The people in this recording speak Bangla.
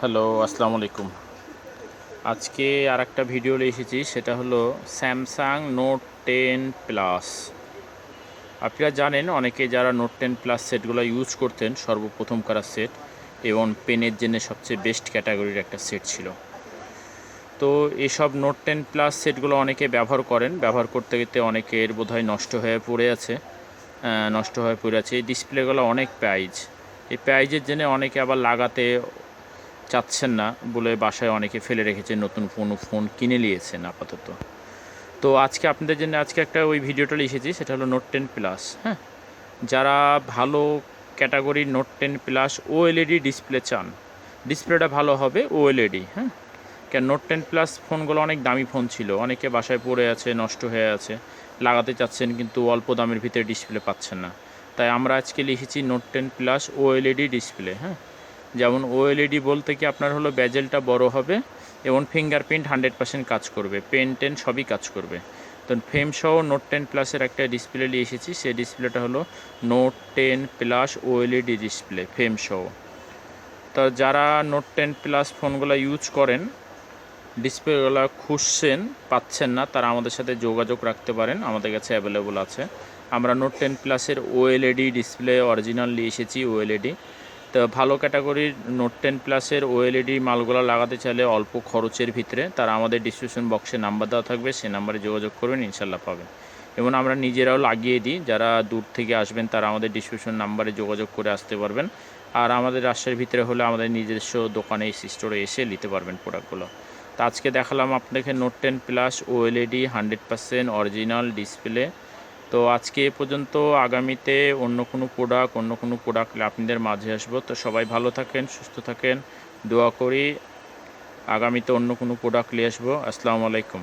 হ্যালো, আসসালামু আলাইকুম। আজকে আর একটা ভিডিও নিয়ে এসেছি, সেটা হলো স্যামসাং নোট টেন প্লাস আপনারা জানেন, অনেকে যারা নোট টেন প্লাস সেটগুলো ইউজ করতেন, সর্বপ্রথম করা সেট? এবং পেনের জন্য সবচেয়ে বেস্ট ক্যাটাগরির একটা সেট ছিল। তো এসব নোট টেন প্লাস সেটগুলো অনেকে ব্যবহার করেন। ব্যবহার করতে গেতে অনেকের বোধহয় নষ্ট হয়ে পড়ে আছে। নষ্ট হয়ে পড়ে আছে। এই ডিসপ্লেগুলো অনেক প্রাইজ এই প্রাইজের জন্য অনেকে আবার লাগাতে চাচ্ছেন না বলে বাসায় অনেকে ফেলে রেখেছেন নতুন কোনো ফোন কিনে নিয়েছেন আপাতত। তো আজকে আপনাদের জন্য আজকে একটা ওই ভিডিওটা লিখেছি সেটা হলো নোট টেন প্লাস হ্যাঁ? যারা ভালো ক্যাটাগরির Note ten plus OLED display চান ডিসপ্লেটা ভালো হবে ওএলইডি হ্যাঁ? কেন নোট টেন প্লাস ফোনগুলো অনেক দামি ফোন ছিল, অনেকে বাসায় পড়ে আছে, নষ্ট হয়ে আছে, লাগাতে চাচ্ছেন কিন্তু অল্প দামের ভিতরে ডিসপ্লে পাচ্ছেন না। তাই আমরা আজকে লিখেছি নোট টেন প্লাস ও ওএলইডি ডিসপ্লে হ্যাঁ? যেমন ওএলইডি বলতে কি আপনার হলো ব্যাজেলটা বড় হবে এবং ফিঙ্গারপ্রিন্ট হান্ড্রেড পার্সেন্ট কাজ করবে, পেন টেন সবই কাজ করবে। তো ফ্রেম সহ নোট টেন প্লাসের একটা ডিসপ্লে নিয়ে এসেছি, সেই ডিসপ্লেটা হলো Note ten plus OLED display frame সহ। তো যারা নোট টেন প্লাস ফোনগুলো ইউজ করেন ডিসপ্লেগুলো খুঁজছেন, পাচ্ছেন না, তারা আমাদের সাথে যোগাযোগ রাখতে পারেন, আমাদের কাছে অ্যাভেলেবল আছে। আমরা নোট টেন প্লাসের ওএলইডি ডিসপ্লে অরিজিনাল নিয়ে এসেছি ওএলইডি তো ভালো ক্যাটাগরির নোট টেন প্লাসের ওএলইডি মালগুলো লাগাতে চাইলে অল্প খরচের ভিতরে তারা আমাদের ডিসক্রিপশন বক্সে নাম্বার দেওয়া থাকবে সেই নাম্বারে যোগাযোগ করবেন ইনশাল্লাহ পাবেন। এবং আমরা নিজেরাও লাগিয়ে দিই, যারা দূর থেকে আসবেন তারা আমাদের ডিসক্রিপশন নাম্বারে যোগাযোগ করে আসতে পারবেন। আর আমাদের রাষ্ট্রের ভিতরে হলে আমাদের নিজস্ব দোকানে স্টোরে এসে নিতে পারবেন প্রোডাক্টগুলো তো আজকে দেখালাম আপনাকে Note ten plus OLED hundred percent original display তো আজকে এ পর্যন্ত আগামীতে অন্য কোনো প্রোডাক্ট অন্য কোনো প্রোডাক্ট আপনাদের মাঝে আসব। তো সবাই ভালো থাকেন, সুস্থ থাকেন। দোয়া করি আগামীতে অন্য কোনো প্রোডাক্ট নিয়ে আসব। আসসালামু আলাইকুম।